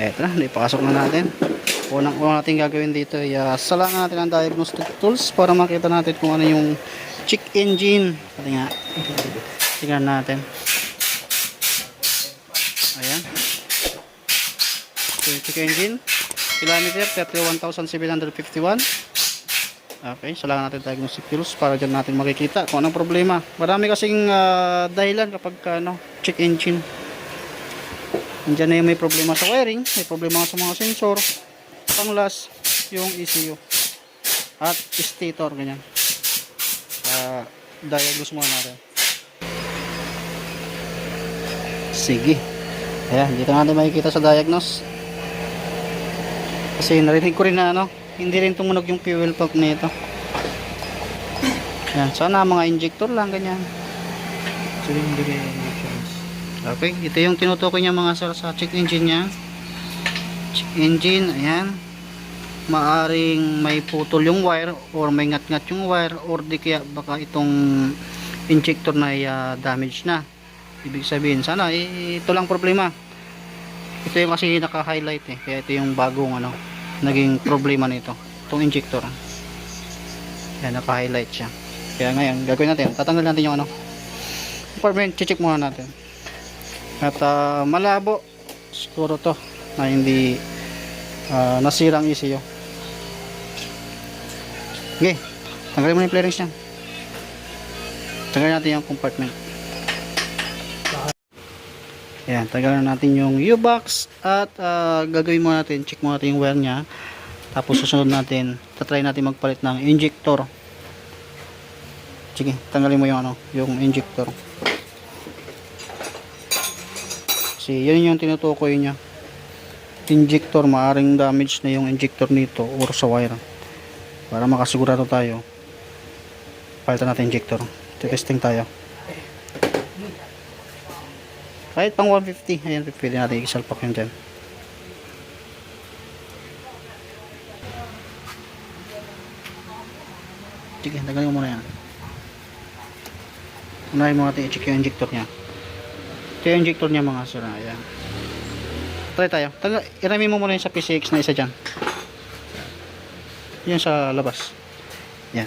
Eto na, ipasok na natin. Unang unang natin gagawin dito ay uh, salangan natin ang diagnostic tools para makita natin kung ano yung check engine. Pati nga, tingnan natin. Ayan. So, check engine. Kilometer 31,751. Okay, salangan natin diagnostic tools para dyan natin makikita kung anong problema. Marami kasing ah, dahilan kapag ah, ano, check engine. Andiyan na yung may problema sa wiring, may problema sa mga sensor, pang last, yung ECU at stator, ganyan. Uh, diagnose muna natin. Sige. Ayan, dito natin makikita sa diagnose. Kasi narinig ko rin na ano, hindi rin tumunog yung fuel pump nito. Ayan, sana mga injector lang, ganyan. Cylinder emissions. Okay, ito yung tinutukoy niya mga sir sa check engine niya. Check engine, ayan. Maaring may putol yung wire or may ngat-ngat yung wire or di kaya baka itong injector na ah, damage na. Ibig sabihin, sana ito lang problema. Ito yung kasi naka-highlight eh. Kaya ito yung bagong ano, naging problema nito. Itong injector. Ayan, naka-highlight siya. Kaya ngayon, gagawin natin. Tatanggal natin yung ano. Compartment, check muna natin. At ah, malabo siguro to na hindi ah, nasirang ECU. Okay, tanggalin mo na yung clearance niyan. Tanggalin natin yung compartment. Ayan, tanggalin natin yung U-box at ah, gagawin mo natin, check mo natin yung wire niya. Tapos susunod natin, tatry natin magpalit ng injector. Sige, tanggalin mo yung ano, yung injector. Kasi yun yung tinutukoy niya. Injector, maaring damage na yung injector nito or sa wire. Para makasigurado tayo. Palitan natin injector. Testing tayo. Kahit pang 150, ayan, pwede natin isalpak yun dyan. Sige, tagalin mo muna yan. Unahin mo natin i-check yung injector niya. Ito yung injector niya mga sir. Ayan. Try tayo. Taga, irami mo muna yung sa PCX na isa dyan. Yan sa labas. Yan.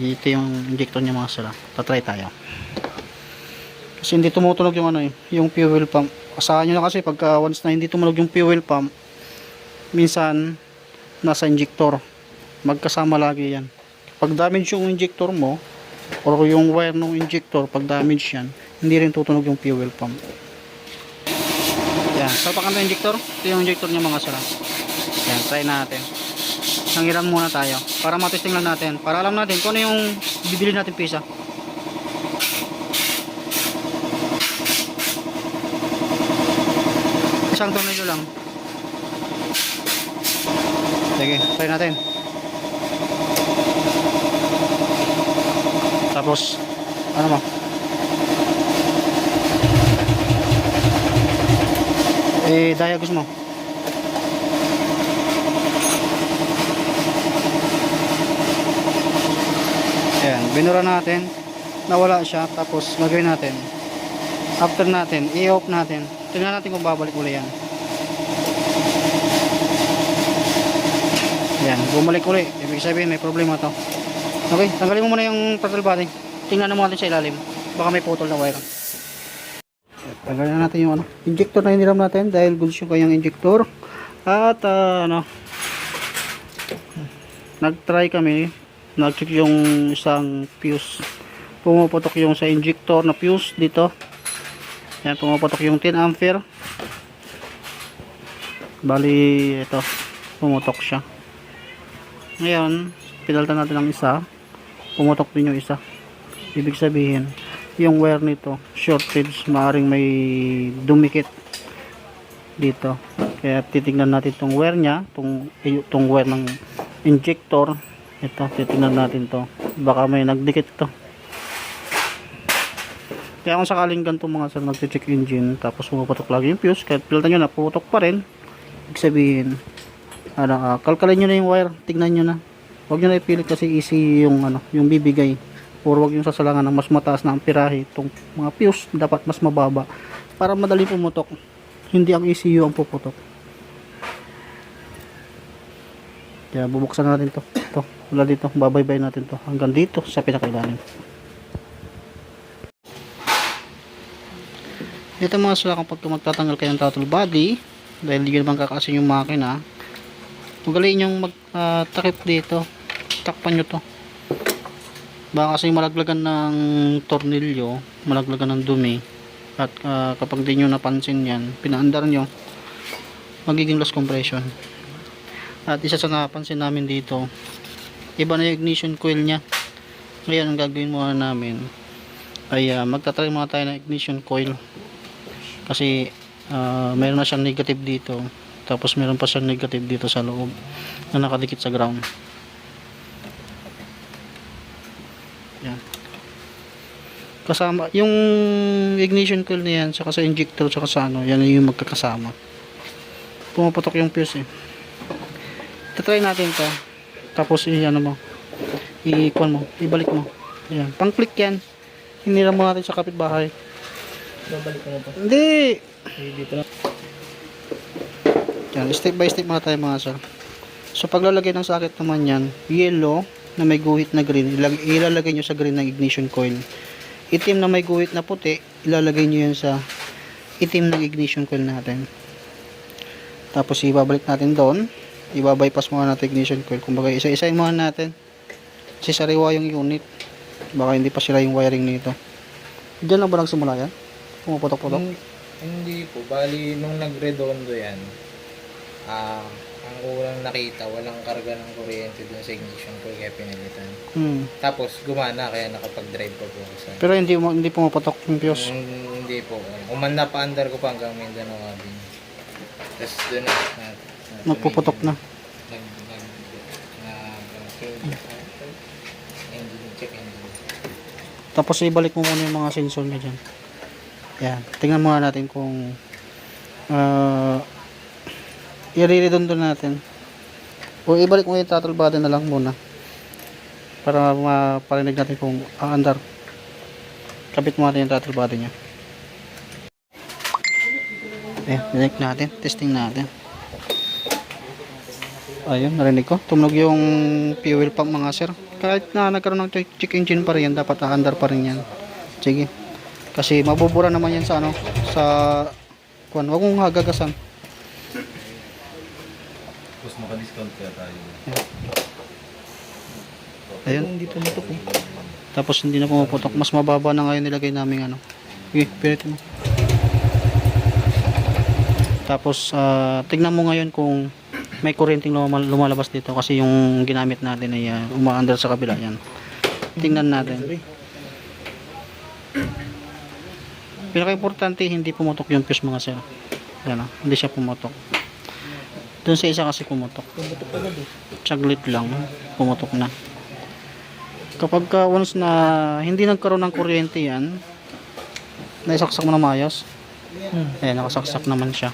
Ito yung injector niya mga sir. Tatry tayo. Kasi hindi tumutunog yung ano eh, yung fuel pump. Asahan nyo na kasi pagka once na hindi tumunog yung fuel pump, minsan nasa injector. Magkasama lagi yan. Pag damage yung injector mo, or yung wire ng injector, pag damage yan, hindi rin tutunog yung fuel pump. Yan, salpakan ng injector. Ito yung injector niya mga sala. Yan, try natin. Nangiram muna tayo. Para matesting lang natin. Para alam natin kung ano yung bibili natin pisa. Isang tornilyo lang. Sige, try natin. Tapos, ano mo? Eh, diagnose mo. Ayan, binura natin. Nawala siya. Tapos, gagawin natin. After natin, i-off natin. Tingnan natin kung babalik uli yan. Ayan, bumalik uli. Ibig sabihin, may problema to. Okay, tanggalin mo muna yung throttle body. Tingnan mo natin sa ilalim. Baka may putol na wire. Tanggalin na natin yung ano, injector na hiniram natin dahil goods yung kanyang injector. At ah, ano, nag-try kami, nag-check yung isang fuse. Pumuputok yung sa injector na fuse dito. Yan, pumuputok yung 10 ampere. Bali, ito, pumutok siya. Ngayon, pinalitan natin ang isa. Pumutok din yung isa. Ibig sabihin, yung wire nito, shortage, maaaring may dumikit dito. Kaya titignan natin tong wire niya, tong, eh, tong wire ng injector. Ito, titignan natin to. Baka may nagdikit to. Kaya kung sakaling ganito mga sir nag-check engine tapos pumapatok lagi yung fuse kahit piltan nyo na putok pa rin ibig sabihin ano, ah, kalkalin nyo na yung wire tignan nyo na huwag nyo na ipilit kasi easy yung ano yung bibigay or huwag yung sasalangan ng mas mataas na amperahe itong mga fuse dapat mas mababa para madali pumutok hindi ang ECU ang puputok Kaya bubuksan natin to. Ito, wala dito. Babaybay natin to hanggang dito sa pinakailalim. Ito mga sila kapag magtatanggal kayo ng throttle body dahil hindi naman kakaasin yung makina magaling yung magtakip dito takpan nyo to baka kasi malaglagan ng tornilyo malaglagan ng dumi. At ah, kapag di nyo napansin yan pinaandar nyo magiging loss compression. At isa sa napansin namin dito iba na yung ignition coil nya ngayon ang gagawin muna namin ay uh, magtatry muna tayo ng ignition coil. Kasi ah, meron na siyang negative dito. Tapos meron pa siyang negative dito sa loob na nakadikit sa ground kasama yung ignition coil na yan saka sa injector saka sa ano yan yung magkakasama pumapatok yung fuse eh tatry natin to tapos i ano mo i-kuan mo ibalik mo yan pang click yan hinira mo natin sa kapitbahay Babalik na to. hindi dito na. Yan, step by step mga tayo mga sir. So paglalagay ng socket naman yan, yellow na may guhit na green, ilalagay nyo sa green ng ignition coil. Itim na may guhit na puti, ilalagay nyo yan sa itim ng ignition coil natin. Tapos ibabalik natin doon, ibabypass muna natin ignition coil. Kumbaga isa-isayin muna natin. Kasi sariwa yung unit. Baka hindi pa sila yung wiring nito. Diyan lang ba nagsimula yan? Pumuputok-putok? Hin- Hindi po. Bali, nung nagredondo yan, ah, ang unang nakita, walang karga ng kuryente dun sa ignition ko kaya pinalitan. Hmm. Tapos, gumana kaya nakapag-drive pa po ako sa... Pero hindi mo hindi pumuputok yung fuse. Mm, hindi po. Umanda pa under ko pa hanggang Mindanao Cabin. Tapos doon na, na, na Nagpuputok na. Nag, nag, na, change, engine, check engine. Tapos ibalik mo muna yung mga sensor niya dyan. Yan. Tingnan muna natin kung uh, i-redondo natin. O ibalik mo yung throttle body na lang muna. Para maparinig natin kung aandar. Kapit mo natin yung throttle body niya. Ayan, dinig natin. Testing natin. Ayun, narinig ko. Tumunog yung fuel pump mga sir. Kahit na nagkaroon ng check- engine pa rin yan, dapat aandar pa rin yan. Sige. Kasi mabubura naman yan sa ano, sa kuan. Huwag mong hagagasan. Kaya tayo. Ayun. Na to po. Tapos hindi na pumuputok. Mas mababa na ngayon nilagay namin ano. Sige, pinit mo. Tapos ah, tignan mo ngayon kung may kuryenteng lumal- lumalabas dito kasi yung ginamit natin ay uh, umaandar sa kabila yan. Tingnan natin. Pinaka-importante hindi pumutok yung fuse mga sir. Yan ah, hindi siya pumutok. Doon sa isa kasi pumutok. Pumutok agad eh. Saglit lang, pumutok na. Kapag ka once na hindi nagkaroon ng kuryente yan, naisaksak mo na maayos. Hmm. Ayan, nakasaksak naman siya.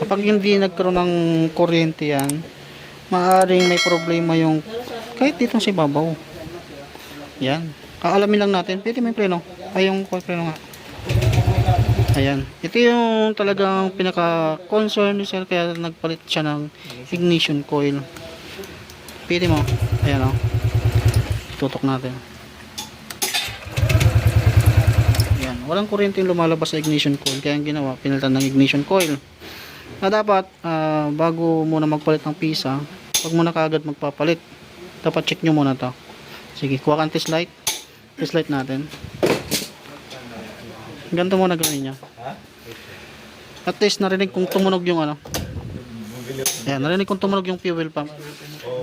Kapag hindi nagkaroon ng kuryente yan, maaaring may problema yung kahit dito sa ibabaw. Yan. Kaalamin lang natin. Pwede may preno. Ay, yung preno nga. Ayan. Ito yung talagang pinaka-concern ni sir kaya nagpalit siya ng ignition coil. Pili mo. Ayan o. Tutok natin. Ayan. Walang kuryente yung lumalabas sa ignition coil. Kaya ang ginawa, pinalitan ng ignition coil. Na dapat, ah, bago muna magpalit ng pisa, wag muna kaagad magpapalit. Dapat check nyo muna to. Sige, kuha kang test light. Test light natin. Ganito muna gawin niya. At least narinig kong tumunog yung ano. Ayan, narinig kong tumunog yung fuel pump.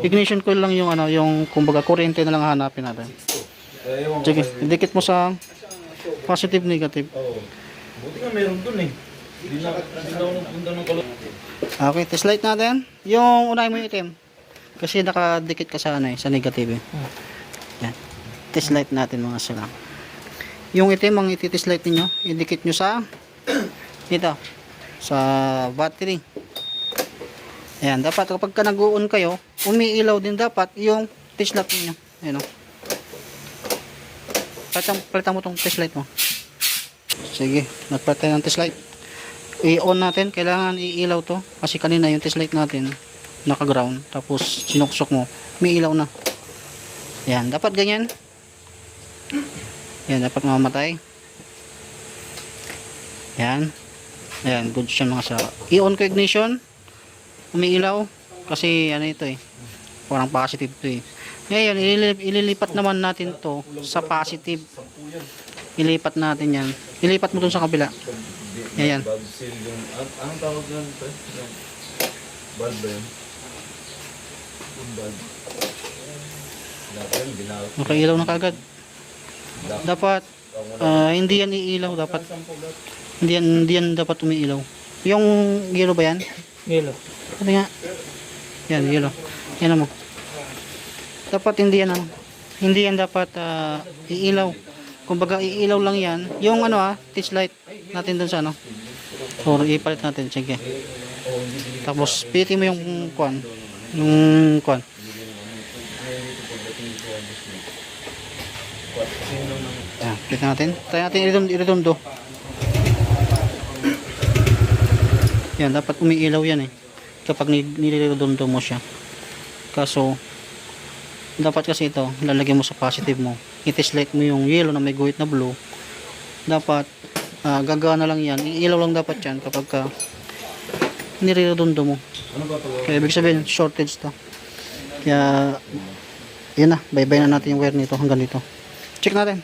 Ignition coil lang yung ano, yung kumbaga kuryente na lang hanapin natin. Sige, idikit mo sa positive negative. Oo. Buti nga meron dun eh. Okay, test light natin. Yung unahin mo yung itim. Kasi nakadikit ka sa ano eh, sa negative eh. Yan. Test light natin mga sila. Yung itim, ang iti-test light ninyo, idikit nyo sa dito, sa battery. Ayan, dapat kapag ka nag-on kayo, umiilaw din dapat yung test light ninyo. Ayan o. Palitan, palitan mo tong test light mo. Sige, nagpalitan ng test light. I-on natin, kailangan iilaw to. Kasi kanina yung test light natin, naka-ground. Tapos sinuksok mo, may ilaw na. Yan, dapat ganyan. Yan, dapat mamatay. Yan. Ayan, good siya mga sara. I-on ko ignition. Umiilaw. Kasi ano ito eh. Parang positive to eh. Ngayon, ililip- ililipat naman natin to sa positive. Ilipat natin yan. Ilipat mo dun sa kabila. Ayan. Bulb seal yung... An anong tawag yan? Bulb ba yun? Yun, ginawat. Nakailaw na kagad. Dapat, ah, hindi yan iilaw. Dapat, hindi yan, hindi yan dapat umiilaw. Yung yellow ba yan? Yellow. Ano nga? Yan, yellow. Yan mo. Dapat hindi yan ano. Hindi yan dapat ah, iilaw. Kumbaga iilaw lang yan. Yung ano ah, touch light natin dun sa ano. Or ipalit natin, sige. Tapos pitin mo yung kwan. Yung kwan. Yan, pitin natin. Try natin i-redondo. Yan, dapat umiilaw yan eh. Kapag ni- niliredondo mo siya. Kaso, dapat kasi ito, lalagyan mo sa positive mo. I-test mo yung yellow na may guhit na blue. Dapat, ah, gagana lang yan. Iilaw lang dapat yan kapag ka niredondo mo. Ano? Kaya ibig sabihin, shortage to. Kaya, yun na, bye-bye na natin yung wire nito hanggang dito. Check natin.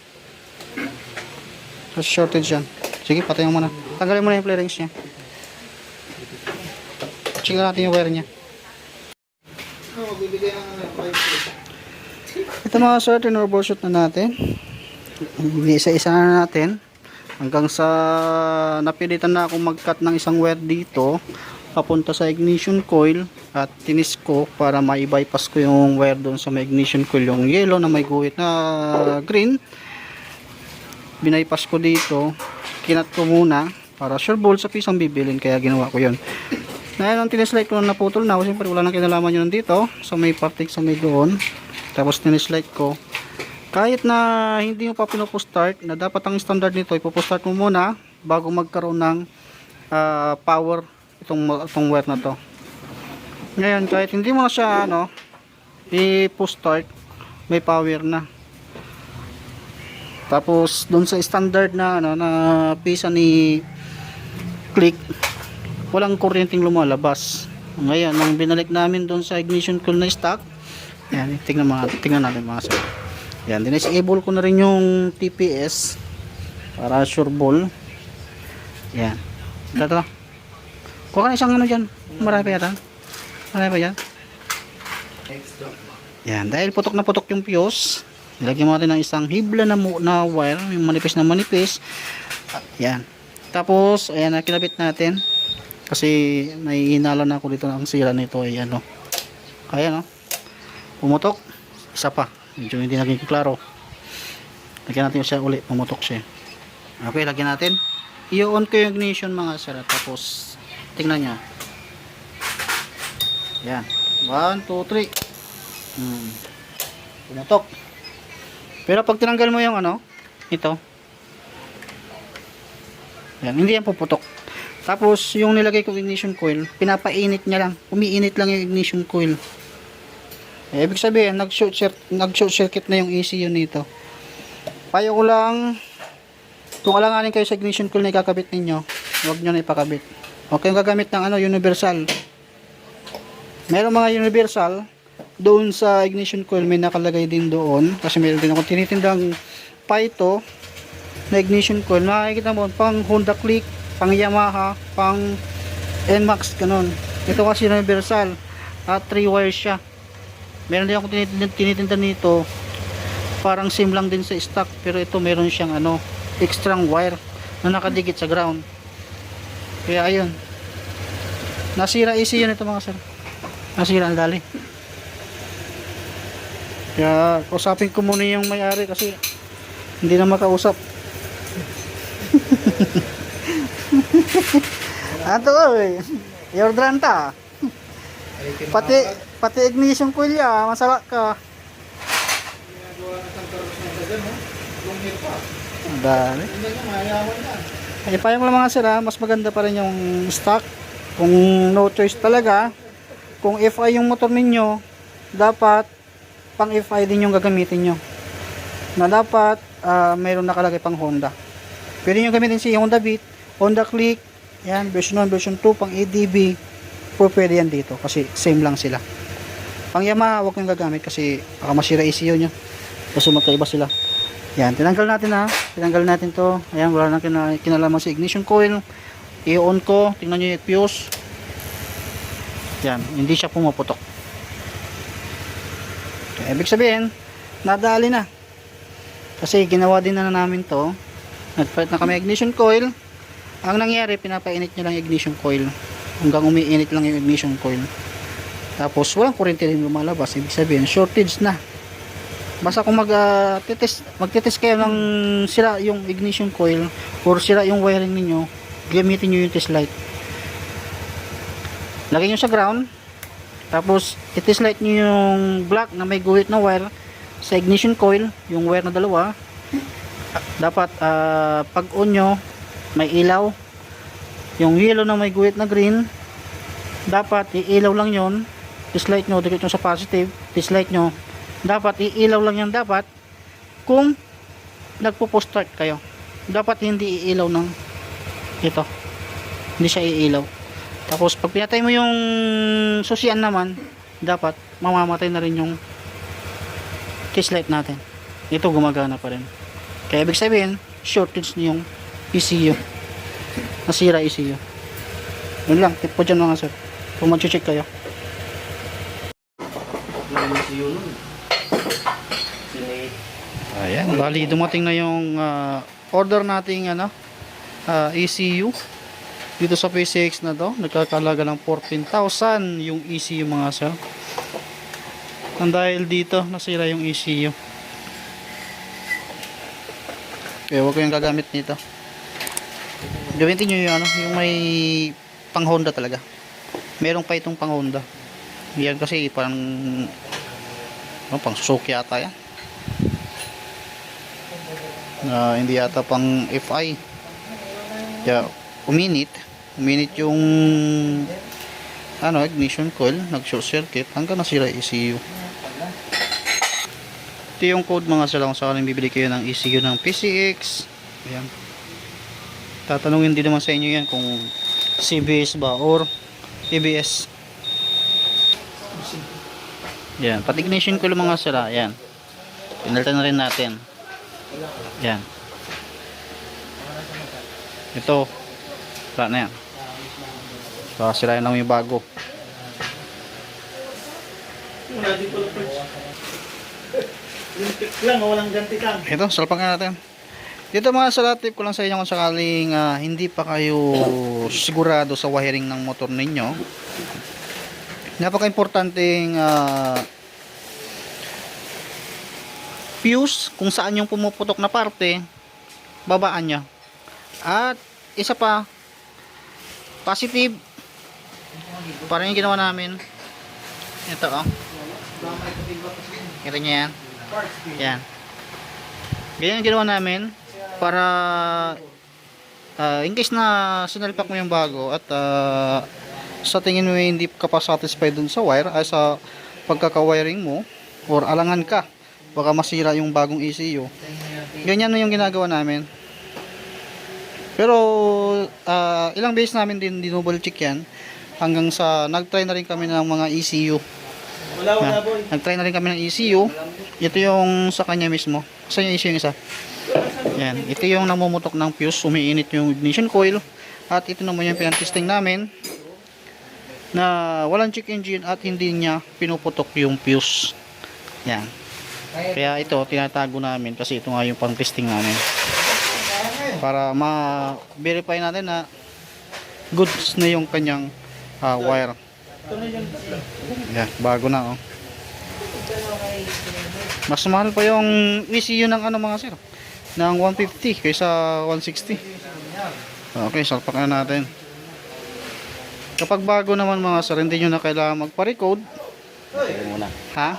Kasi shortage yan. Sige, patayin mo muna. Tanggalin mo na yung flarings niya. Check na natin yung wire niya. Ito mga sir, tinroubleshoot na natin. Isa-isa na natin. Hanggang sa napilitan na akong mag-cut ng isang wire dito papunta sa ignition coil at tinis ko para mai-bypass ko yung wire doon sa may ignition coil. Yung yellow na may guhit na green binaypass ko dito. Kinat ko muna para sure ball sa pisang bibilin kaya ginawa ko yun. Ngayon ang tinislight ko na naputol na siyempre wala nang kinalaman yun dito. Sa may parting sa may doon. Tapos tinislight ko. Kahit na hindi mo pa pinupustart na dapat ang standard nito ipupustart mo muna bago magkaroon ng ah, power itong, itong wire na to. Ngayon kahit hindi mo na siya ano i-start may power na. Tapos doon sa standard na ano na pisa ni click walang kuryenteng lumalabas. Ngayon nang binalik namin doon sa ignition coil na stock yan tingnan mga tingnan natin mga sir. Yan dinisable ko na rin yung TPS para sure ball. Yan ito kuha ka isang ano dyan. Marami pa yata. Marami pa dyan. Yan dahil putok na putok yung fuse nilagyan mo natin ng isang hibla na, na wire yung manipis na manipis. Yan. Tapos ayan na kinabit natin. Kasi may hinala na ako dito ang sira nito ay ano. Kaya no? Pumutok. Isa pa. Medyo hindi naging klaro. Lagyan natin siya uli. Pumutok siya. Okay lagyan natin. I-on ko yung ignition mga sir. Tapos tingnan nyo yan. 1, 2, 3 hmm. pumutok. Pero pag tinanggal mo yung ano ito. Yan, hindi yan puputok. Tapos yung nilagay ko ignition coil pinapainit niya lang. Umiinit lang yung ignition coil. Eh, ibig sabihin, nag-short circuit, nag-short circuit na yung ECU nito. Payo ko lang, kung alanganin kayo sa ignition coil na ikakabit ninyo, huwag nyo na ipakabit. Okay, yung gagamit ng ano, universal. Meron mga universal, doon sa ignition coil may nakalagay din doon. Kasi meron din ako tinitindang Paito na ignition coil. Makikita mo, pang Honda Click, pang Yamaha, pang NMAX, ganun. Ito kasi universal. At 3 wires siya meron din ako tinitinda, tinitinda nito parang same lang din sa stock pero ito meron siyang ano extra wire na nakadikit sa ground kaya ayun. Nasira ECU nito mga sir. Nasira ang dali. Kaya usapin ko muna yung may-ari kasi hindi na makausap. Ato oy your dranta. Pati pati ignition coil ya masala ka. Ang dami. Ay, payong lang mga sir ha, mas maganda pa rin yung stock. Kung no choice talaga, kung FI yung motor ninyo, dapat pang FI din yung gagamitin nyo. Na dapat ah, mayroon nakalagay pang Honda. Pwede nyo gamitin si Honda Beat, Honda Click, yan, version 1, version 2, pang ADB, po pwede yan dito kasi same lang sila. Pang Yamaha, huwag nyo gagamit kasi baka masira ECU nyo. Kasi magkaiba sila. Yan, tinanggal natin ha. Tinanggal natin to. Ayan, wala nang kina- kinalaman sa ignition coil. I-on ko. Tingnan nyo yung fuse. Yan, hindi siya pumuputok. Kaya, ibig sabihin, nadali na. Kasi ginawa din na namin to. Nagpalit na kami ignition coil. Ang nangyari, pinapainit nyo lang ignition coil. Hanggang umiinit lang yung ignition coil. Tapos, walang kuryente rin lumalabas. Ibig sabihin, shortage na. Basta kung mag, ah, titest, magtitest kayo ng sira yung ignition coil or sira yung wiring ninyo, gamitin nyo yung test light. Lagay nyo sa ground. Tapos, itest light nyo yung black na may guhit na wire sa ignition coil, yung wire na dalawa. Dapat, ah, pag on nyo, may ilaw. Yung yellow na may guhit na green, dapat iilaw lang yon test light nyo, dikit nyo sa positive, test light nyo, dapat iilaw lang yan dapat kung nagpo-post kayo. Dapat hindi iilaw ng ito. Hindi siya iilaw. Tapos pag pinatay mo yung susian naman, dapat mamamatay na rin yung test light natin. Ito gumagana pa rin. Kaya ibig sabihin, shortage na yung ECU. Nasira ECU. Yun lang, tip ko dyan mga sir. Kung mag-check kayo. Ayan, bali dumating na yung ah, order nating ano, ah, ECU dito sa PCX na to. Nagkakalaga ng 14,000 yung ECU mga sir. Ang dahil dito, nasira yung ECU. Kaya huwag ko yung gagamit nito. Gamitin nyo yung ano, yung may pang Honda talaga. Meron pa itong pang Honda. Yan kasi parang ano, pang Suzuki yata yan. Na hindi yata pang FI. Kaya uminit. Uminit yung ano, ignition coil, nag short circuit hanggang nasira ECU. Ito yung code mga sila kung sakaling bibili kayo ng ECU ng PCX. Ayan. Tatanungin din naman sa inyo yan kung CBS ba or ABS. Yan, pati ignition coil mga sila, yan. Pinalitan na rin natin. Yan. Ito. Wala na yan. So, sirayan lang yung bago. lang, walang ganti kang. Ito, salpakan natin. Dito mga salat tip ko lang sa inyo kung sakaling ah, hindi pa kayo sigurado sa wiring ng motor ninyo. Napaka-importanting ah, fuse kung saan yung pumuputok na parte, babaan nyo. At isa pa, positive, parang yung ginawa namin. Ito oh. Kita nyo yan. Yan. Ganyan ginawa namin para ah, in case na sinalpak mo yung bago at ah, sa tingin mo hindi ka pa satisfied dun sa wire ay sa pagkaka-wiring mo or alangan ka baka masira yung bagong ECU ganyan na yung ginagawa namin pero ah, ilang beses namin din dinouble check yan hanggang sa nagtry na rin kami ng mga ECU Wala, wala yan. boy. Nag-try na rin kami ng ECU. Ito yung sa kanya mismo. Saan yung ECU yung isa? Yan. Ito yung namumutok ng fuse. Umiinit yung ignition coil. At ito naman yung pinatesting namin na walang check engine at hindi niya pinuputok yung fuse. Yan. Kaya ito, tinatago namin kasi ito nga yung pang-testing namin. Para ma-verify natin na goods na yung kanyang ah, wire. Yan, bago na oh. Mas mahal pa yung ECU ng ano mga sir. Ng 150 kaysa 160. Okay, salpak na natin. Kapag bago naman mga sir, hindi nyo na kailangan magpa-recode. Ha?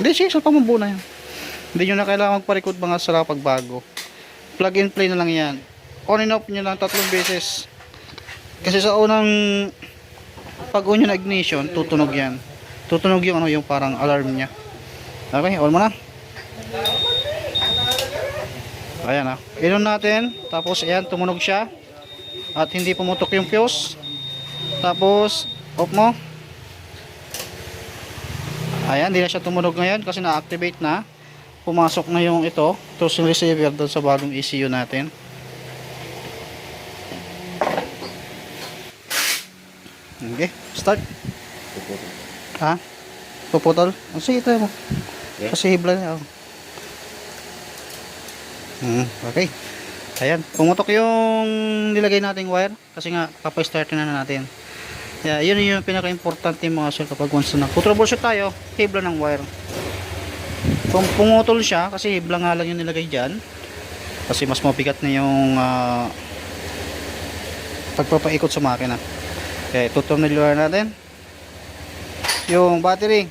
Hindi, sige, salpak mo muna yan. Hindi nyo na kailangan magpa-recode mga sir pag bago. Plug and play na lang yan. On and off nyo lang tatlong beses. Kasi sa unang pag on yung ignition, tutunog yan. Tutunog yung ano yung parang alarm niya. Okay, on mo na. Ayan ah. Inon natin. Tapos ayan, tumunog siya. At hindi pumutok yung fuse. Tapos, off mo. Ayan, hindi na siya tumunog ngayon kasi na-activate na. Pumasok na yung ito, torsion receiver doon sa bagong ECU natin. Okay, start. Ha? Puputol? Oh, sige, tayo mo. Yeah. Kasi hibla niya. Oh. Hmm, okay. Ayan, pumutok yung nilagay nating wire kasi nga papa-start na na natin. Yeah, yun yung pinaka-importante mga sir kapag once na troubleshoot tayo, hibla ng wire. Kung pumutol siya kasi hibla nga lang yung nilagay dyan kasi mas mabigat na yung ah, pagpapaikot sa makina. Okay, tutornilyo natin. Yung battery.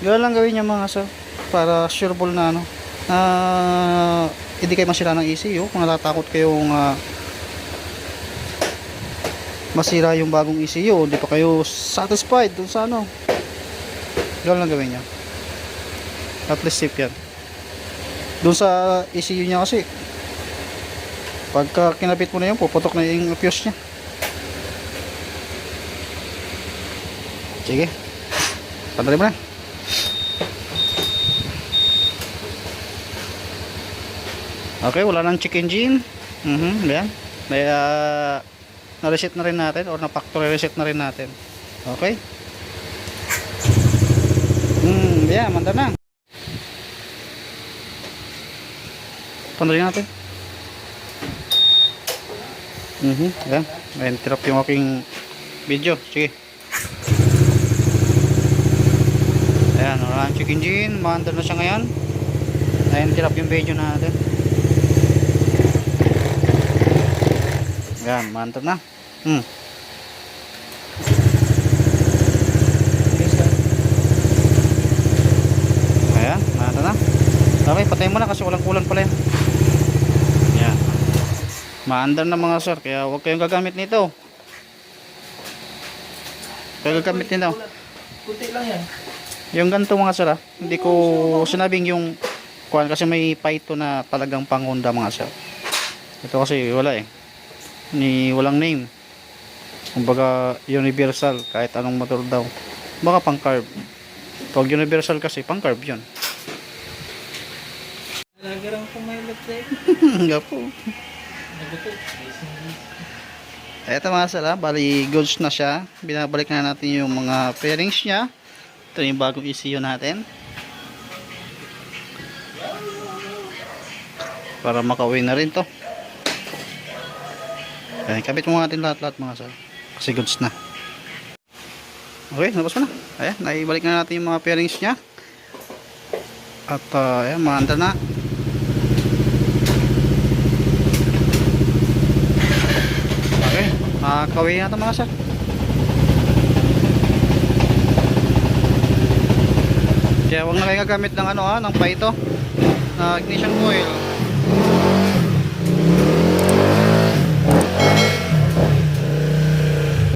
Gano'n lang gawin niya mga sir para sureball na ano na hindi kayo masira ng ECU kung natatakot kayong ah, masira yung bagong ECU hindi pa kayo satisfied dun sa ano. Gano'n lang gawin niya. At least safe yan. Dun sa ECU niya kasi pagka kinapit mo na yun puputok na yung fuse niya. Sige. Pantali mo na. Okay, wala nang check engine. Mhm, yan. Kaya na-reset na rin natin or na-factory reset na rin natin. Okay? Hmm, yeah, manda na. Pandarin natin. Mhm, yan. Na-interrupt yung aking video. Sige. Ayan, wala nang check engine. Maandar na siya ngayon. Na-interrupt yung video natin. Yan, mantap na. Hmm. Ayan, mantap na. Okay, patayin mo na kasi walang kulang pala yan. Yan. Maandar na mga sir, kaya huwag kayong gagamit nito. Kaya gagamit nito. Kunti lang yan. Yung ganito mga sir, ah, hindi ko sinabing yung kuhan kasi may Python na talagang pang Honda mga sir. Ito kasi wala eh. Ni walang name. Kumbaga universal kahit anong motor daw. Baka pang carb. Pag universal kasi pang carb 'yun. Kung may electric. Nga po. Eto mga ah, bali goods na siya. Binabalik na natin yung mga fairings niya. Ito yung bagong ECU natin. Para makauwi na rin to. Ayan, kabit mo natin lahat-lahat mga sir. Kasi goods na. Okay, nabas mo na. Ayan, naibalik na natin yung mga fairings niya. At uh, ayan, maanda na. Okay, makakauwi na ito mga sir. Kaya huwag na kayo gagamit ng ano ha, ng paito na ignition coil.